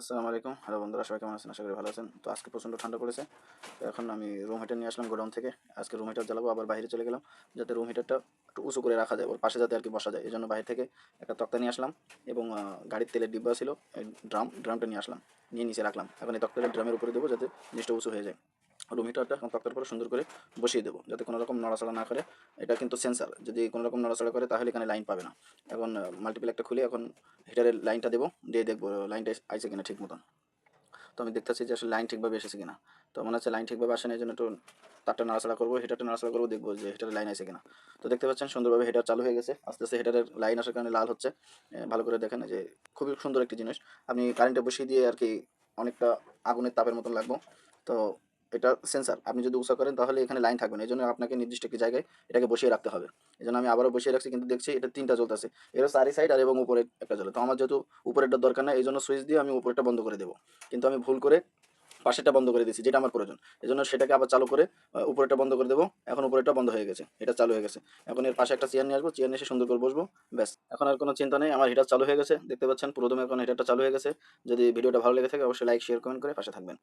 আসসালামু আলাইকুম। হ্যালো বন্ধুরা, সবাই কেমন আছেন? আশা করি ভালো আছেন। তো আজকে প্রচণ্ড ঠান্ডা পড়েছে। তো এখন আমি রুম হিটার নিয়ে আসলাম গোডাউন থেকে। আজকে রুম হিটার জ্বালাবো, আবার বাইরে চলে গেলাম, যাতে রুম হিটারটা একটু উঁচু করে রাখা যায় ওর পাশে যাতে আর কি বসা যায়। এই জন্য বাইরে থেকে একটা তক্তা নিয়ে আসলাম এবং গাড়ির তেলের ডিব্বা ছিল ড্রাম ড্রামটা নিয়ে আসলাম, নিয়ে নিচে রাখলাম। এখন এই তক্তাটা ড্রামের উপরে দেবো, যাতে জিনিসটা উঁচু হয়ে যায়। রুম হিটারটা তক্তার উপরে সুন্দর করে বসিয়ে দেবো। যাতে কোনো রকম নড়াচড়া না করে। এটা কিন্তু সেন্সার যদি কোনো রকম নড়াচড়া করে তাহলে এখানে লাইন পাবে না। এখন মাল্টিপ্ল একটা খুলে এখন হিটারের লাইনটা দেবো, দিয়ে দেখব লাইনটা আইছে কিনা ঠিক মতন। তো আমি দেখতেছি যে আসলে লাইন ঠিকভাবে এসেছে কিনা। তো মনে হচ্ছে লাইন ঠিকভাবে আসে না, এই জন্য একটু তারটা নাড়াচাড়া করব হিটারটা নাড়াচাড়া করব, দেখব যে হিটারের লাইন আছে কিনা। তো দেখতে পাচ্ছেন সুন্দরভাবে হিটার চালু হয়ে গেছে। আস্তে আস্তে হিটারের লাইন আসার কারণে লাল হচ্ছে। ভালো করে দেখেন যে খুবই সুন্দর একটি জিনিস। আপনি কারেন্টে বসিয়ে দিয়ে আর কি অনেকটা আগুনের তাপের মতন লাগবো। তো এটা সেন্সার আপনি যদি উষা করেন তাহলে এখানে লাইন থাকবে না। এই জন্য আপনাকে নির্দিষ্ট একটি জায়গায় এটাকে বসিয়ে রাখতে হবে। এই জন্য আমি আবারও বসিয়ে রাখছি কিন্তু দেখছি এটা তিনটা জ্বলতেছে। এর চারি সাইড আর এবং উপরে একটা জ্বলে। তো আমার যেহেতু উপরেরটা দরকার না এই জন্য সুইচ দিয়ে আমি উপরেরটা বন্ধ করে দেবো। কিন্তু আমি ভুল করে পাশেরটা বন্ধ করে দিয়েছি যেটা আমার প্রয়োজন। এই জন্য সেটাকে আবার চালু করে আহ, উপরেরটা বন্ধ করে দেবো। এখন উপরেরটা বন্ধ হয়ে গেছে এটা চালু হয়ে গেছে। এখন এর পাশে একটা চেয়ার নিয়ে আসব চেয়ার নিয়ে এসে সুন্দর করে বসবো ব্যাস। এখন আর কোনো চিন্তা নেই আমার হিটার চালু হয়ে গেছে দেখতে পাচ্ছেন প্রথমে এখন হিটারটা চালু হয়ে গেছে। যদি ভিডিওটা ভালো লেগে থাকে অবশ্যই লাইক শেয়ার কমেন্ট করে পাশে থাকবেন।